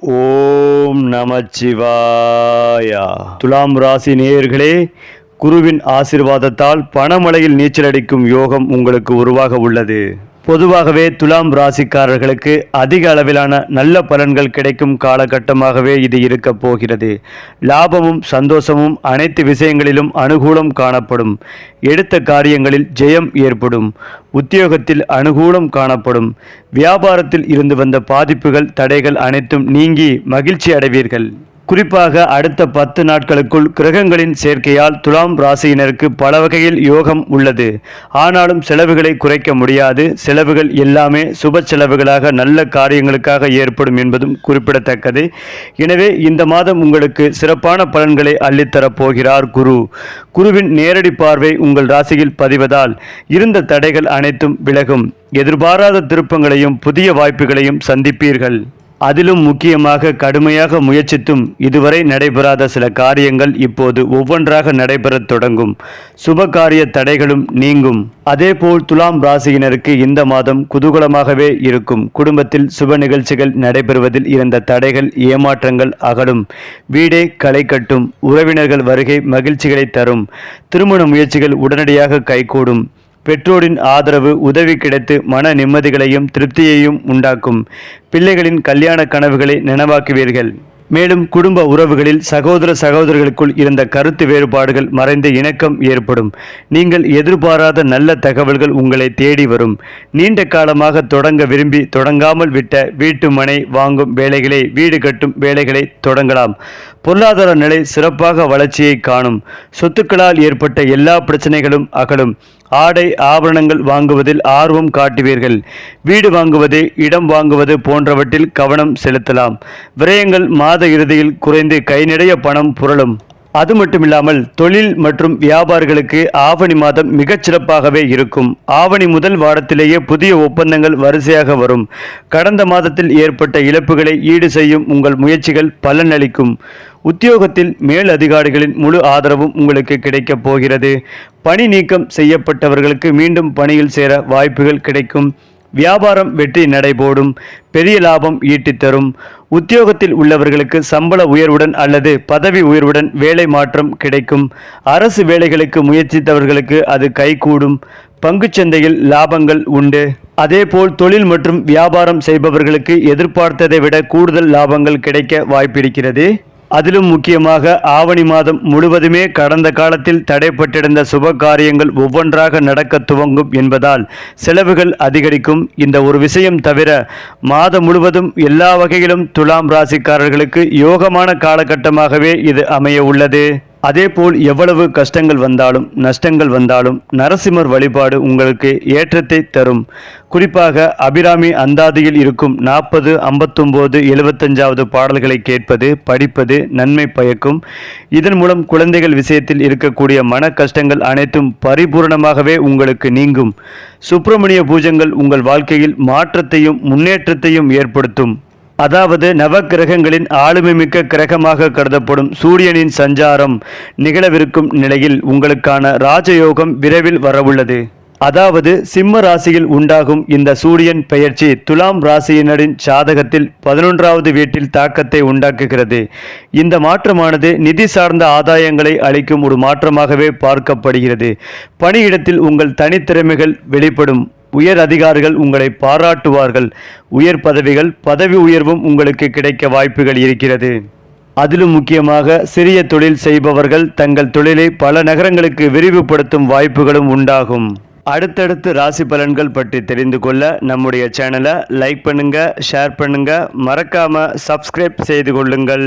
ஓம் நமச்சிவாயா. துலாம் ராசி நேயர்களே குருவின் ஆசிர்வாதத்தால் நீச்சல் நீச்சலடிக்கும் யோகம் உங்களுக்கு உருவாக உள்ளது. பொதுவாகவே துலாம் ராசிக்காரர்களுக்கு அதிக அளவிலான நல்ல பலன்கள் கிடைக்கும் காலகட்டமாகவே இது இருக்க போகிறது. லாபமும் சந்தோஷமும் அனைத்து விஷயங்களிலும் அனுகூலம் காணப்படும். எடுத்த காரியங்களில் ஜெயம் ஏற்படும். உத்தியோகத்தில் அனுகூலம் காணப்படும். வியாபாரத்தில் இருந்து வந்த பாதிப்புகள் தடைகள் அனைத்தும் நீங்கி மகிழ்ச்சி அடைவீர்கள். குறிப்பாக அடுத்த பத்து நாட்களுக்குள் கிரகங்களின் சேர்க்கையால் துலாம் ராசியினருக்கு பல வகையில் யோகம் உள்ளது. ஆனாலும் செலவுகளை குறைக்க முடியாது. செலவுகள் எல்லாமே சுப செலவுகளாக நல்ல காரியங்களுக்காக ஏற்படும் என்பதும் குறிப்பிடத்தக்கது. எனவே இந்த மாதம் உங்களுக்கு சிறப்பான பலன்களை அள்ளித்தரப் போகிறார் குரு. குருவின் நேரடி பார்வை உங்கள் ராசியில் பதிவதால் இருந்த தடைகள் அனைத்தும் விலகும். எதிர்பாராத திருப்பங்களையும் புதிய வாய்ப்புகளையும் சந்திப்பீர்கள். அதிலும் முக்கியமாக கடுமையாக முயற்சித்தும் இதுவரை நடைபெறாத சில காரியங்கள் இப்போது ஒவ்வொன்றாக நடைபெறத் தொடங்கும். சுபகாரிய தடைகளும் நீங்கும். அதேபோல் துலாம் ராசியினருக்கு இந்த மாதம் குதூகலமாகவே இருக்கும். குடும்பத்தில் சுப நிகழ்ச்சிகள் நடைபெறுவதில் இருந்த தடைகள் ஏமாற்றங்கள் அகலும். வீடே களை கட்டும். உறவினர்கள் வருகை மகிழ்ச்சிகளை தரும். திருமண முயற்சிகள் உடனடியாக கைகூடும். பெற்றோரின் ஆதரவு உதவி கிடைத்து மன நிம்மதிகளையும் திருப்தியையும் உண்டாக்கும். பிள்ளைகளின் கல்யாண கனவுகளை நினைவாக்குவீர்கள். மேலும் குடும்ப உறவுகளில் சகோதர சகோதரர்களுக்குள் இருந்த கருத்து வேறுபாடுகள் மறைந்து இணக்கம் ஏற்படும். நீங்கள் எதிர்பாராத நல்ல தகவல்கள் உங்களை தேடி வரும். நீண்ட காலமாக தொடங்க விரும்பி தொடங்காமல் விட்ட வீட்டு மனை வாங்கும் வேலைகளை வீடு கட்டும் வேலைகளை தொடங்கலாம். பொருளாதார நிலை சிறப்பாக வளர்ச்சியை காணும். சொத்துக்களால் ஏற்பட்ட எல்லா பிரச்சனைகளும் அகலும். ஆடை ஆபரணங்கள் வாங்குவதில் ஆர்வம் காட்டுவீர்கள். வீடு வாங்குவது இடம் வாங்குவது போன்றவற்றில் கவனம் செலுத்தலாம். விரயங்கள் மாத இறுதியில் குறைந்து கை நிறைய பணம் புரளும். அது மட்டுமில்லாமல் தொழில் மற்றும் வியாபாரிகளுக்கு ஆவணி மாதம் மிகச் சிறப்பாகவே இருக்கும். ஆவணி முதல் வாரத்திலேயே புதிய ஒப்பந்தங்கள் வரிசையாக வரும். கடந்த மாதத்தில் ஏற்பட்ட இழப்புகளை ஈடு செய்யும் உங்கள் முயற்சிகள் பலனளிக்கும். உத்தியோகத்தில் மேல் அதிகாரிகளின் முழு ஆதரவும் உங்களுக்கு கிடைக்கப் போகிறது. பணி நீக்கம் செய்யப்பட்டவர்களுக்கு மீண்டும் பணியில் சேர வாய்ப்புகள் கிடைக்கும். வியாபாரம் வெற்றி நடைபோடும் பெரிய லாபம் ஈட்டித்தரும் உத்தியோகத்தில் உள்ளவர்களுக்கு சம்பள உயர்வுடன் அல்லது பதவி உயர்வுடன் வேலை மாற்றம் கிடைக்கும். அரசு வேலைகளுக்கு முயற்சித்தவர்களுக்கு அது கைகூடும். பங்குச்சந்தையில் லாபங்கள் உண்டு. அதேபோல் தொழில் மற்றும் வியாபாரம் செய்பவர்களுக்கு எதிர்பார்த்ததை விட கூடுதல் லாபங்கள் கிடைக்க வாய்ப்பிருக்கிறது. அதிலும் முக்கியமாக ஆவணி மாதம் முழுவதுமே கடந்த காலத்தில் தடைப்பட்டிருந்த சுப காரியங்கள் ஒவ்வொன்றாக நடக்க துவங்கும் என்பதால் செலவுகள் அதிகரிக்கும். இந்த ஒரு விஷயம் தவிர மாதம் முழுவதும் எல்லா வகையிலும் துலாம் ராசிக்காரர்களுக்கு யோகமான காலகட்டமாகவே இது அமைய உள்ளது. அதேபோல் எவ்வளவு கஷ்டங்கள் வந்தாலும் நஷ்டங்கள் வந்தாலும் நரசிம்மர் வழிபாடு உங்களுக்கு ஏற்றத்தை தரும். குறிப்பாக அபிராமி அந்தாதியில் இருக்கும் நாற்பது ஐம்பத்தொம்போது எழுபத்தஞ்சாவது பாடல்களை கேட்பது படிப்பது நன்மை பயக்கும். இதன் மூலம் குழந்தைகள் விஷயத்தில் இருக்கக்கூடிய மன கஷ்டங்கள் அனைத்தும் பரிபூரணமாகவே உங்களுக்கு நீங்கும். சுப்பிரமணிய பூஜங்கள் உங்கள் வாழ்க்கையில் மாற்றத்தையும் முன்னேற்றத்தையும் ஏற்படுத்தும். அதாவது நவக்கிரகங்களின் ஆளுமைமிக்க கிரகமாக கருதப்படும் சூரியனின் சஞ்சாரம் நிகழவிருக்கும் நிலையில் உங்களுக்கான ராஜயோகம் விரைவில் வரவுள்ளது. அதாவது சிம்ம ராசியில் உண்டாகும் இந்த சூரியன் பெயர்ச்சி துலாம் ராசியினரின் சாதகத்தில் பதினொன்றாவது வீட்டில் தாக்கத்தை உண்டாக்குகிறது. இந்த மாற்றமானது நிதி சார்ந்த ஆதாயங்களை அளிக்கும் ஒரு மாற்றமாகவே பார்க்கப்படுகிறது. பணியிடத்தில் உங்கள் தனித்திறமைகள் வெளிப்படும். உயர் அதிகாரிகள் உங்களை பாராட்டுவார்கள். உயர் பதவிகள் பதவி உயர்வும் உங்களுக்கு கிடைக்க வாய்ப்புகள் இருக்கிறது. அதிலும் முக்கியமாக சிறிய தொழில் செய்பவர்கள் தங்கள் தொழிலை பல நகரங்களுக்கு விரிவுபடுத்தும் வாய்ப்புகளும் உண்டாகும். அடுத்தடுத்து ராசி பலன்கள் பற்றி தெரிந்து கொள்ள நம்முடைய சேனலை லைக் பண்ணுங்கள் ஷேர் பண்ணுங்கள் மறக்காமல் சப்ஸ்கிரைப் செய்து கொள்ளுங்கள்.